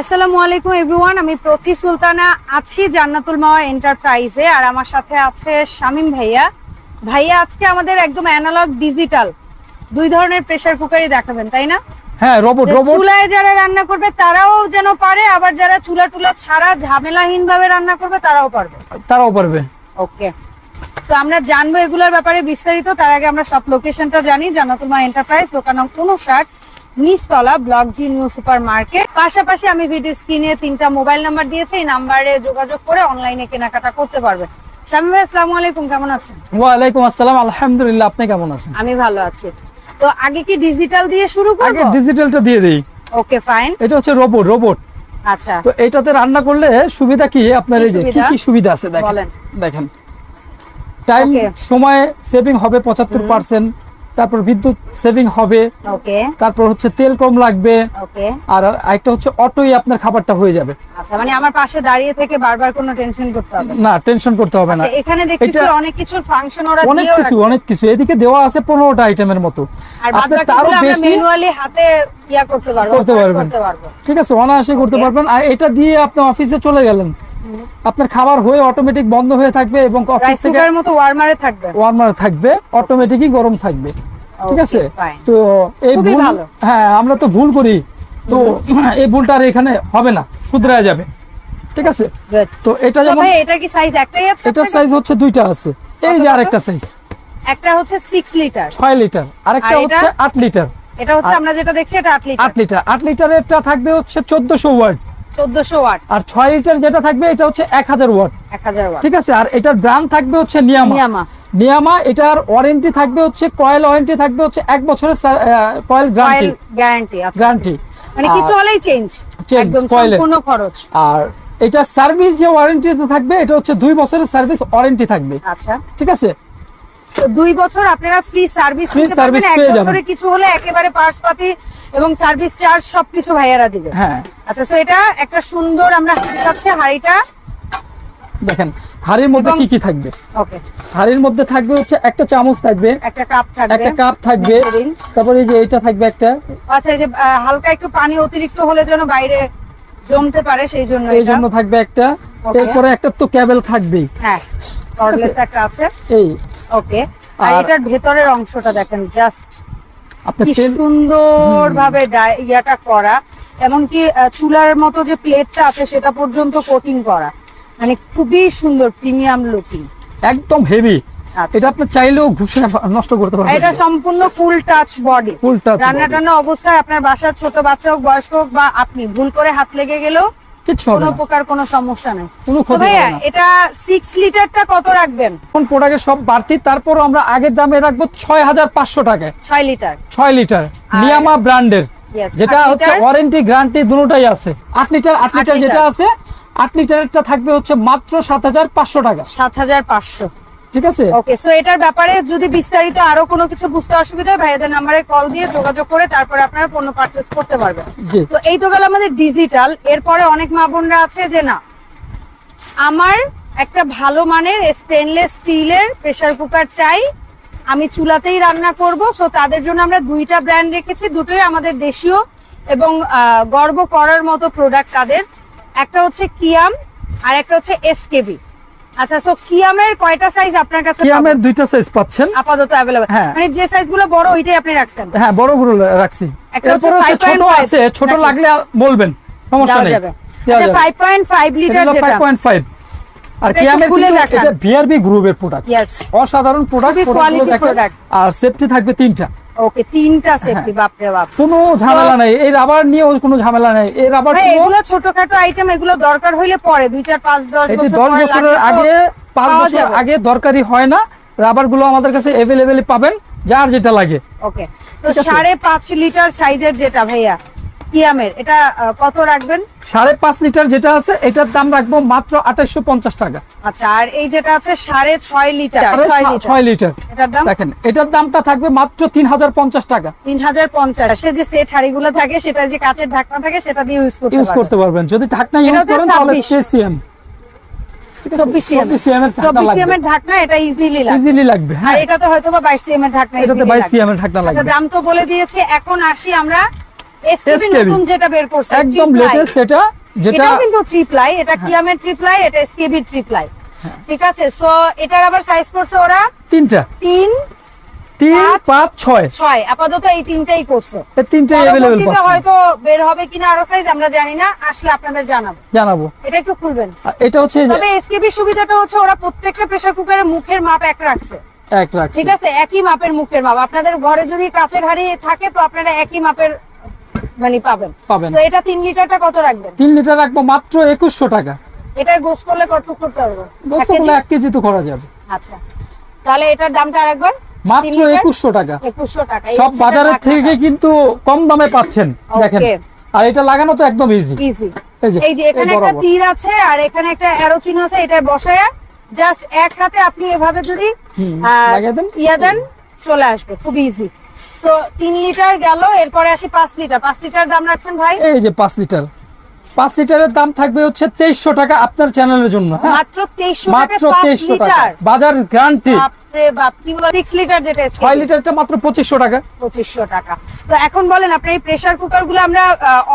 আসসালামু আলাইকুম এভরিওয়ান আমি প্রতি সুলতানা আছি জান্নাতুল মাওয়া এন্টারপ্রাইজে আর আমার সাথে আছে শামিম ভাইয়া। ভাইয়া আজকে আমাদের একদম অ্যানালগ ডিজিটাল দুই ধরনের প্রেসার কুকারই দেখাবেন তাই না? হ্যাঁ রোবট রোবট চুলায় যারা রান্না করবে তারাও যেন পারে আবার যারা চুলা টুলা ছাড়া ঝামেলাহীন ভাবে রান্না করবে তারাও পারবে। তারাও পারবে। ওকে তো আমরা জানব এগুলোর ব্যাপারে বিস্তারিত তার আগে আমরা সব লোকেশনটা জানি জান্নাতুল মাওয়া এন্টারপ্রাইজ দোকান নং উনষাট নিচতলা block G new super market পাশাপাশি আমি ভিডিও স্ক্রিনে তিনটা মোবাইল নাম্বার দিয়েছি এই নাম্বারে যোগাযোগ করে অনলাইনে কেনাকাটা করতে পারবেন। শামীম ভাই আসসালামু আলাইকুম কেমন আছেন? ওয়ালাইকুম আসসালাম আলহামদুলিল্লাহ আপনি কেমন আছেন? আমি ভালো আছি। তো আগে কি ডিজিটাল দিয়ে শুরু আগে ডিজিটালটা দিয়ে দেই। ওকে ফাইন এটা হচ্ছে রোবট রোবট আচ্ছা। তো এটাতে রান্না করলে সুবিধা কি? আপনার এই যে কি? কি সুবিধা? আছে? দেখেন। দেখেন। টাইম সময় সেভিং হবে পঁচাত্তর পার্সেন্ট তারপর বিদ্যুৎ সেভিং হবে। ওকে তারপর হচ্ছে তেল কম লাগবে। ওকে আর আরেকটা হচ্ছে অটোই আপনার খাবারটা হয়ে যাবে। আচ্ছা মানে আমার পাশে দাঁড়িয়ে থেকে বারবার কোনো টেনশন করতে হবে না। টেনশন করতে হবে না। আচ্ছা এখানে দেখতেছি অনেক কিছুর ফাংশন ওরা অনেক কিছু অনেক কিছু। এদিকে দেওয়া আছে পনেরোটা আইটেমের মতো। আর তারও বেশি ম্যানুয়ালি হাতে ইয়া করতে পারব করতে পারবেন। পারব। ঠিক আছে অনায়াসে করতে পারবেন। আর এটা দিয়ে আপনি অফিসে চলে গেলেন। আপনার খাবার হয়ে অটোমেটিক বন্ধ হয়ে থাকবে এবং অফিস থেকে মতো ওয়ার্মারে থাকবে। ওয়ার্মার থাকবে অটোমেটিকই গরম থাকবে। ঠিক আছে? তো এই ভুল হ্যাঁ আমরা তো ভুল করি। তো এই ভুলটা আর এখানে হবে না শুধরায়া যাবে। ঠিক আছে? তো এটা যেমন ভাই এটা কি সাইজ একটাই আছে আপনার সাইজ হচ্ছে দুইটা আছে। এই যে আরেকটা সাইজ একটা হচ্ছে 6 লিটার ছয় লিটার আরেকটা হচ্ছে আট লিটার এটা হচ্ছে আমরা যেটা দেখছি এটা 8 লিটার আট লিটার আট লিটারেরটা থাকবে হচ্ছে চোদ্দশো ওয়াট। 1400 ওয়াট। আর ছয় লিটার যেটা থাকবে এটা হচ্ছে এক হাজার ওয়াট। 1000 ওয়াট। ঠিক আছে? আর এটার ব্র্যান্ড থাকবে হচ্ছে নিয়ামা। নিয়ামা। নিয়ামা এটার ওয়ারেন্টি থাকবে হচ্ছে কয়েল ওয়ারেন্টি থাকবে হচ্ছে এক বছরের কয়েল গ্যারান্টি গ্যারান্টি গ্যারান্টি মানে কিছু হলেই চেঞ্জ একদম সম্পূর্ণ খরচ। আর এটা সার্ভিস যে ওয়ারেন্টিতে থাকবে এটা হচ্ছে দুই বছরের সার্ভিস ওয়ারেন্টি থাকবে। আচ্ছা। ঠিক আছে? দুই বছর আপনারা ফ্রি সার্ভিস দিতে পারবেন। এক বছরে কিছু হলে একেবারে পার্টস পাতি এবং সার্ভিস চার্জ সবকিছু ভাইয়ারা দিবে। হ্যাঁ। আচ্ছা তো এটা একটা সুন্দর আমরা হাতে পাচ্ছি। হাড়িটা দেখেন হাড়ির মধ্যে কি কি থাকবে? ওকে হাড়ির মধ্যে থাকবে হচ্ছে একটা চামচ থাকবে একটা কাপ থাকবে। একটা কাপ থাকবে। তারপরে এই যে এটা থাকবে একটা। আচ্ছা এই যে হালকা একটু পানি অতিরিক্ত হলে যেন বাইরে জমতে পারে সেই জন্য এই জন্য থাকবে একটা. এরপরে একটা তো ক্যাবেল থাকবেই। হ্যাঁ কর্ডলেস একটা আছে। এই ওকে আর এটার ভেতরের অংশটা দেখেন জাস্ট কি সুন্দর ভাবে ইয়াটা করা। এমনকি চুলার মতো যে প্লেটটা আছে সেটা পর্যন্ত কোটিং করা। মানে খুবই সুন্দর প্রিমিয়াম লুকিং একদম হেভি আচ্ছা। এটা আপনি চাইলেও ঘুষে নষ্ট করতে পারবেন। এটা সম্পূর্ণ full touch body Full touch রান্না টান্না অবস্থায় আপনার বাসার ছোট বাচ্চা হোক বয়স্ক হোক বা আপনি ভুল করে হাত লেগে গেলেও কোনো প্রকার কোনো সমস্যা নেই। কোনো তো ক্ষতি ভাইয়া এটা সিক্স লিটারটা কত রাখবেন? এখন প্রোডাক্টের সব বাড়তি তারপর আমরা আগের দামে রাখব ছয় হাজার পাঁচশো টাকায়। ছয় লিটার ছয় লিটার নিয়ামা ব্র্যান্ডের যেটা হচ্ছে ওয়ারেন্টি গ্যারান্টি দুটোটাই আছে। আট লিটার আট লিটার যেটা আছে আট লিটারেরটা থাকবে হচ্ছে মাত্র সাত হাজার পাঁচশো টাকা। সাত হাজার পাঁচশো। ঠিক আছে? ওকে সো এটার ব্যাপারে যদি বিস্তারিত আরও কোনো কিছু বুঝতে অসুবিধা হয় ভাইয়াদের নাম্বারে কল দিয়ে যোগাযোগ করে তারপরে আপনারা পণ্য পারচেস করতে পারবেন। তো এই তো গেল আমাদের ডিজিটাল এরপরে অনেক মা বোনরা আছে যে না আমার একটা ভালো মানের স্টেনলেস স্টিলের প্রেসার কুকার চাই আমি চুলাতেই রান্না করব সো তাদের জন্য আমরা দুইটা ব্র্যান্ড রেখেছি দুটোই আমাদের দেশীয় এবং গর্ব করার মতো প্রোডাক্ট তাদের। একটা হচ্ছে কিয়াম আর একটা হচ্ছে এসকেবি আচ্ছা সো কিয়ামের কয়টা সাইজ আপনার কাছে কিয়ামের দুইটা সাইজ পাচ্ছেন। আপাতত অ্যাভেলেবল হ্যাঁ। মানে যে সাইজগুলো বড় ওইটাই আপনি রাখছেন? হ্যাঁ বড় রাখছি। এরপরে ছোট আছে ছোট লাগলে বলবেন সমস্যা নেই। আচ্ছা 5.5 লিটার যেটা। 5.5 আর কিয়ামের খুলে। এটা বিআরবি গ্রুপের প্রোডাক্ট অসাধারণ প্রোডাক্ট আর সেফটি থাকবে তিনটা। ওকে তিনটা সেফটি বাপরে বাপ। কোনো ঝামেলা নাই। এই রাবার নিয়ে কোনো ঝামেলা নাই। এই রাবার এগুলো ছোটখাটো আইটেম এগুলো দরকার হইলে পরে দুই চার পাঁচ দশ এটি দশ বছরের আগে পাঁচ বছর আগে দরকারি হয় না। রাবারগুলো আমাদের কাছে এভেলেবেল পাবেন যার যেটা লাগে। ওকে। তো সাড়ে পাঁচ লিটার সাইজের যেটা ভাইয়া এটা কত রাখবেন? সাড়ে পাঁচ লিটার যেটা আছে এটার দাম রাখব মাত্র পঞ্চাশ টাকা। আচ্ছা আর এই যেটা আছে সাড়ে ছয় লিটার ছয় লিটার। এটার দাম? দেখেন এটার দামটা থাকবে মাত্র তিন হাজার পঞ্চাশ টাকা। তিন হাজার পঞ্চাশ। সে যে সেট হাড়িগুলো থাকে সেটা যে কাচের ঢাকনা থাকে সেটা দিয়ে ইউজ করতে ইউজ করতে পারবেন। যদি ঢাকনা ইউজ করেন তাহলে 26 সিএম চব্বিশ সিএম চব্বিশ সিএম এর ঢাকনা চব্বিশ সিএম লাগবে এর ঢাকনা এটা ইজিলি ইজিলি লাগবে হ্যাঁ। এটা তো হয়তো বা বাইশ সিএম এর ঢাকনা এটাতে easily বাইশ সিএম এর ঢাকনা আচ্ছা লাগবে। দাম তো বলে দিয়েছি এখন আসি আমরা এসকেবি যেটা বের করছে একদম লেটেস্ট এটা যেটা কিন্তু থ্রি এটা কিয়ামের থ্রি এটা এসকেবি থ্রি ঠিক আছে সো এটার আবার সাইজ করছে ওরা? তিনটা। তিন তিন পাঁচ, পাঁচ ছয়। ছয়। আপাতত এই তিনটাই করছে। তিনটাই অ্যাভেলেবেল পাচ্ছেন হয়তো বের হবে কিনা আরও সাইজ আমরা জানি না। আসলে আপনাদের জানাব। জানাব। এটা একটু খুলবেন। এটা হচ্ছে যে তবে এসকেবি সুবিধাটা হচ্ছে ওরা প্রত্যেকটা প্রেসার কুকারের মুখের মাপ এক রাখছে। এক রাখছি। ঠিক আছে একই মাপের মুখের মাপ। আপনাদের ঘরে যদি কাঁচের হাড়ি থাকে তো আপনারা একই মাপের মানে পাবেন। পাবেন। তো এটা তিন লিটারটা কত রাখবেন? তিন লিটার রাখব মাত্র একুশশো টাকা। এটা গোস করলে কত করতে পারব? দোস্ত কেজি? এক কেজি তো করা যাবে। আচ্ছা। তাহলে এটার দামটা আরেকবার? মাত্র একুশশো টাকা। একুশশো টাকা। সব বাজারের থেকে কিন্তু কম দামে পাচ্ছেন দেখেন। আর এটা লাগানো তো একদম ইজি ইজি এই যে এখানে একটা তীর আছে আর এখানে একটা অ্যারো চিহ্ন আছে এটা বসায় জাস্ট এক হাতে আপনি এভাবে যদি। ইয়া দেন চলে আসবে। খুব ইজি সো তিন লিটার গেল এরপরে আসি পাঁচ লিটার পাঁচ লিটার দাম রাখছেন ভাই? এই যে পাঁচ লিটার পাঁচ লিটারের দাম থাকবে হচ্ছে তেইশশো টাকা আপনার চ্যানেলের জন্য হ্যাঁ? মাত্র তেইশশো টাকা মাত্র পাঁচ তেইশশো টাকা। বাজার গ্যারান্টি বাপরে বাপ কি বলে? সিক্স লিটার যেটা ছয় লিটারটা মাত্র পঁচিশশো টাকা। পঁচিশশো টাকা। তো এখন বলেন আপনি এই প্রেসার কুকারগুলো আমরা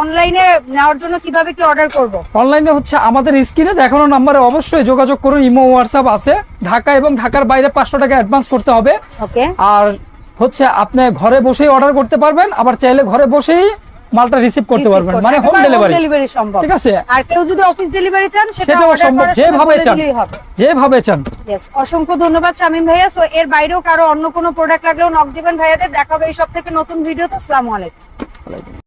অনলাইনে নেওয়ার জন্য কীভাবে কি অর্ডার করব? অনলাইনে হচ্ছে আমাদের স্ক্রিনে দেখানো নাম্বারে অবশ্যই যোগাযোগ করুন। ইমো হোয়াটসঅ্যাপ আছে। ঢাকা এবং ঢাকার বাইরে পাঁচশো টাকা অ্যাডভান্স করতে হবে। ওকে আর হচ্ছে আপনি ঘরে বসেই অর্ডার করতে পারবেন আবার চাইলে ঘরে বসেই মালটা রিসিভ করতে পারবেন। মানে হোম ডেলিভারি ডেলিভারি সম্ভব। ঠিক আছে? আর কেউ যদি অফিস ডেলিভারি চান সেটা সেটাও সম্ভব। যেভাবে চান। যেভাবে চান। यस অসংখ্য ধন্যবাদ শামিম ভাইয়া। সো এর বাইরেও কারও অন্য কোনো প্রোডাক্ট লাগলেও নক দিবেন ভাইয়াদের। দেখা হবে এই সব থেকে নতুন ভিডিওতে আসসালামু আলাইকুম।